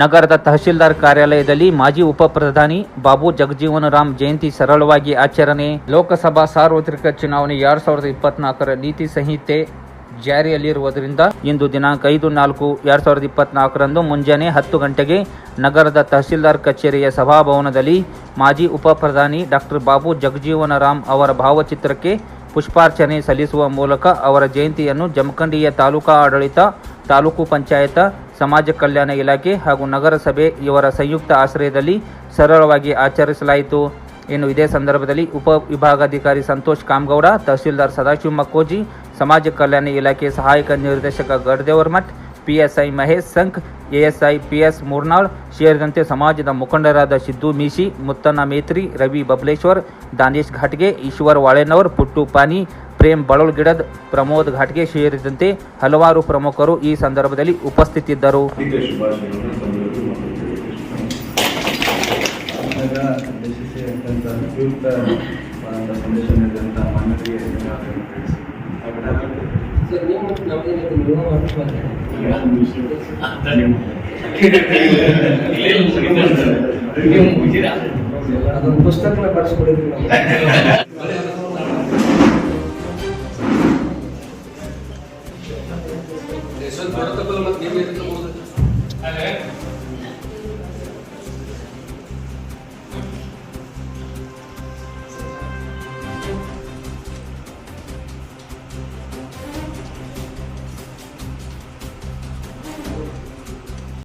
ನಗರದ ತಹಶೀಲ್ದಾರ್ ಕಾರ್ಯಾಲಯದಲ್ಲಿ ಮಾಜಿ ಉಪ ಪ್ರಧಾನಿ ಬಾಬು ಜಗಜೀವನ ರಾಮ್ ಜಯಂತಿ ಸರಳವಾಗಿ ಆಚರಣೆ. ಲೋಕಸಭಾ ಸಾರ್ವತ್ರಿಕ ಚುನಾವಣೆ ಎರಡ್ ಸಾವಿರದ ಇಪ್ಪತ್ನಾಲ್ಕರ ನೀತಿ ಸಂಹಿತೆ ಜಾರಿಯಲ್ಲಿರುವುದರಿಂದ ಇಂದು ದಿನಾಂಕ ಐದು ನಾಲ್ಕು ಎರಡ್ ಸಾವಿರದ ಇಪ್ಪತ್ನಾಲ್ಕರಂದು ಮುಂಜಾನೆ ಹತ್ತು ಗಂಟೆಗೆ ನಗರದ ತಹಶೀಲ್ದಾರ್ ಕಚೇರಿಯ ಸಭಾಭವನದಲ್ಲಿ ಮಾಜಿ ಉಪ ಪ್ರಧಾನಿ ಡಾಕ್ಟರ್ ಬಾಬು ಜಗಜೀವನ ರಾಮ್ ಅವರ ಭಾವಚಿತ್ರಕ್ಕೆ ಪುಷ್ಪಾರ್ಚನೆ ಸಲ್ಲಿಸುವ ಮೂಲಕ ಅವರ ಜಯಂತಿಯನ್ನು ಜಮಖಂಡಿಯ ತಾಲೂಕಾ ಆಡಳಿತ, ತಾಲೂಕು ಪಂಚಾಯತ ಸಮಾಜ ಕಲ್ಯಾಣ ಇಲಾಖೆ ಹಾಗೂ ನಗರಸಭೆ ಇವರ ಸಂಯುಕ್ತ ಆಶ್ರಯದಲ್ಲಿ ಸರಳವಾಗಿ ಆಚರಿಸಲಾಯಿತು. ಇನ್ನು ಇದೇ ಸಂದರ್ಭದಲ್ಲಿ ಉಪ ವಿಭಾಗಾಧಿಕಾರಿ ಸಂತೋಷ್ ಕಾಮಗೌಡ ತಹಶೀಲ್ದಾರ್ ಸದಾಶಿವ ಮಕ್ಕೋಜಿ, ಸಮಾಜ ಕಲ್ಯಾಣ ಇಲಾಖೆ ಸಹಾಯಕ ನಿರ್ದೇಶಕ Gaddevarmath PSI Mahesh Sankh ASI PS Murnal ಸೇರಿದಂತೆ ಸಮಾಜದ ಮುಖಂಡರಾದ ಸಿದ್ದು ಮೀಶಿ, ಮುತ್ತಣ್ಣ ಮೇತ್ರಿ, ರವಿ ಬಬಲೇಶ್ವರ್, ದಾನೇಶ್ ಘಾಟ್ಗೆ ಈಶ್ವರ್ ವಾಳೆನವರ್, ಪುಟ್ಟು ಪಾನಿ ಪ್ರೇಮ್ ಬಳೋಳ್ಗಿಡದ್ ಪ್ರಮೋದ್ ಘಾಟ್ಗೆ ಸೇರಿದಂತೆ ಹಲವಾರು ಪ್ರಮುಖರು ಈ ಸಂದರ್ಭದಲ್ಲಿ ಉಪಸ್ಥಿತಿದ್ದರು. ಪುಸ್ತಕ ತಮ್ಮೆಲ್ಲರಿಗೂ ಸ್ವಲ್ಪ